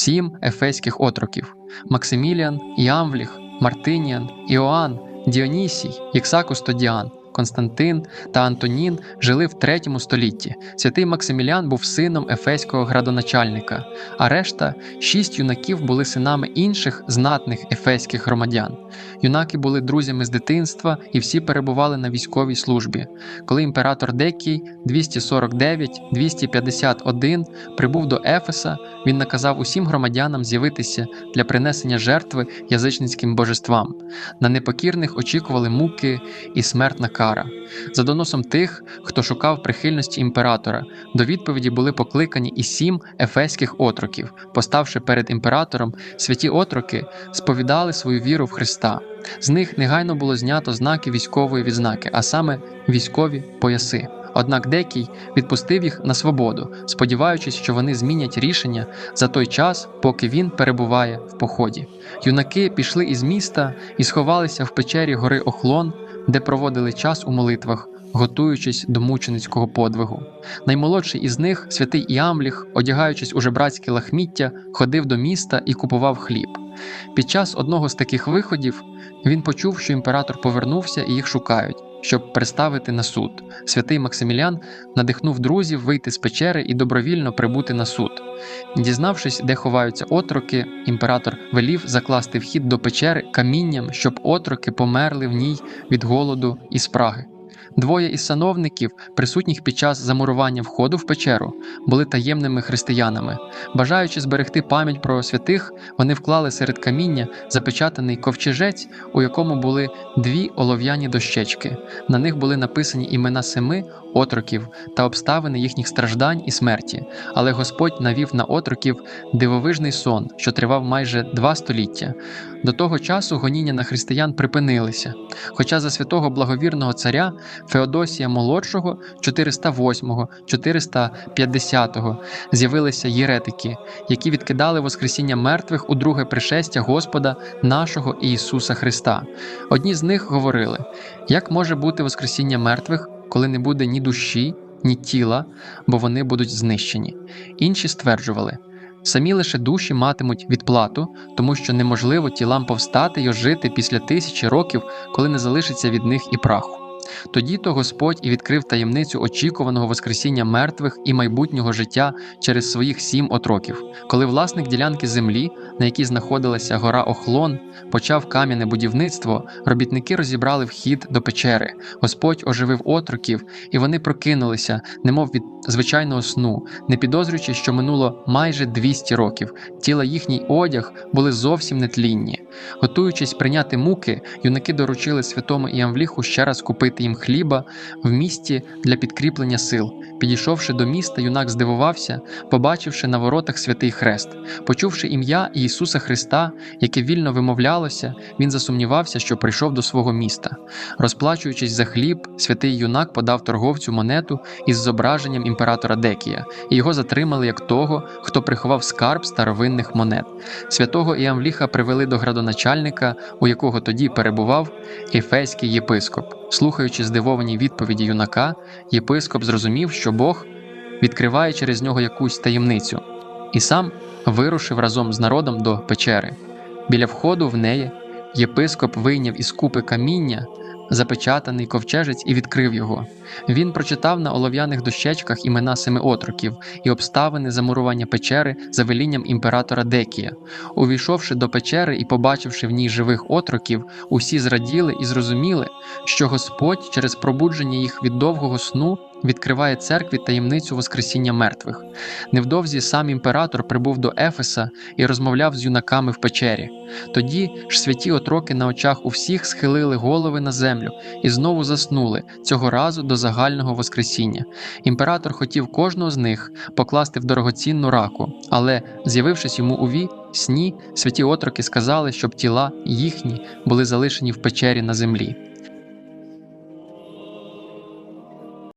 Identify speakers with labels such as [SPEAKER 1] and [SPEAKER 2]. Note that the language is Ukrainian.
[SPEAKER 1] сім ефеських отроків: Максиміліан, Іамвліх, Мартиніан, Іоанн, Діонісій, Іксакус Тодіан, Константин та Антонін жили в третьому столітті. Святий Максиміліан був сином ефеського градоначальника, а решта шість юнаків були синами інших знатних ефеських громадян. Юнаки були друзями з дитинства і всі перебували на військовій службі. Коли імператор Декій 249-251 прибув до Ефеса, він наказав усім громадянам з'явитися для принесення жертви язичницьким божествам. На непокірних очікували муки і смертна кара. За доносом тих, хто шукав прихильності імператора, до відповіді були покликані і сім ефеських отроків. Поставши перед імператором, святі отроки сповідали свою віру в Христа. З них негайно було знято знаки військової відзнаки, а саме військові пояси. Однак Декій відпустив їх на свободу, сподіваючись, що вони змінять рішення за той час, поки він перебуває в поході. Юнаки пішли із міста і сховалися в печері гори Охлон, де проводили час у молитвах, готуючись до мученицького подвигу. Наймолодший із них, святий Іамліх, одягаючись у жебрацьке лахміття, ходив до міста і купував хліб. Під час одного з таких виходів він почув, що імператор повернувся і їх шукають, щоб представити на суд. Святий Максимілян надихнув друзів вийти з печери і добровільно прибути на суд. Дізнавшись, де ховаються отроки, імператор велів закласти вхід до печери камінням, щоб отроки померли в ній від голоду і спраги. Двоє із сановників, присутніх під час замурування входу в печеру, були таємними християнами. Бажаючи зберегти пам'ять про святих, вони вклали серед каміння запечатаний ковчежець, у якому були дві олов'яні дощечки. На них були написані імена семи отроків та обставини їхніх страждань і смерті. Але Господь навів на отроків дивовижний сон, що тривав майже два століття. До того часу гоніння на християн припинилися. Хоча за святого благовірного царя Феодосія Молодшого 408-го, 450-го з'явилися єретики, які відкидали Воскресіння мертвих у друге пришестя Господа нашого Ісуса Христа. Одні з них говорили: як може бути Воскресіння мертвих, коли не буде ні душі, ні тіла, бо вони будуть знищені? Інші стверджували. Самі лише душі матимуть відплату, тому що неможливо тілам повстати й ожити після тисячі років, коли не залишиться від них і праху. Тоді то Господь і відкрив таємницю очікуваного Воскресіння мертвих і майбутнього життя через своїх сім отроків. Коли власник ділянки землі, на якій знаходилася гора Охлон, почав кам'яне будівництво, робітники розібрали вхід до печери. Господь оживив отроків, і вони прокинулися, немов від звичайного сну, не підозрюючи, що минуло майже 200 років. Тіла їхній одяг були зовсім нетлінні. Готуючись прийняти муки, юнаки доручили святому Іамвліху ще раз купити їм хліба в місті для підкріплення сил. Підійшовши до міста, юнак здивувався, побачивши на воротах святий хрест. Почувши ім'я Ісуса Христа, яке вільно вимовлялося, він засумнівався, що прийшов до свого міста. Розплачуючись за хліб, святий юнак подав торговцю монету із зображенням імператора Декія, і його затримали як того, хто приховав скарб старовинних монет. Святого Іамвліха привели до градоначальника, у якого тоді перебував ефейський єпископ. Слухаючи здивовані відповіді юнака, єпископ зрозумів, що Бог відкриває через нього якусь таємницю, і сам вирушив разом з народом до печери. Біля входу в неї єпископ вийняв із купи каміння, запечатаний ковчежець і відкрив його. Він прочитав на олов'яних дощечках імена семи отроків і обставини замурування печери за велінням імператора Декія. Увійшовши до печери і побачивши в ній живих отроків, усі зраділи і зрозуміли, що Господь через пробудження їх від довгого сну відкриває церкві таємницю Воскресіння мертвих. Невдовзі сам імператор прибув до Ефеса і розмовляв з юнаками в печері. Тоді ж святі отроки на очах у всіх схилили голови на землю і знову заснули цього разу до загального Воскресіння. Імператор хотів кожного з них покласти в дорогоцінну раку, але, з'явившись йому у ві, сні, святі отроки сказали, щоб тіла їхні були залишені в печері на землі.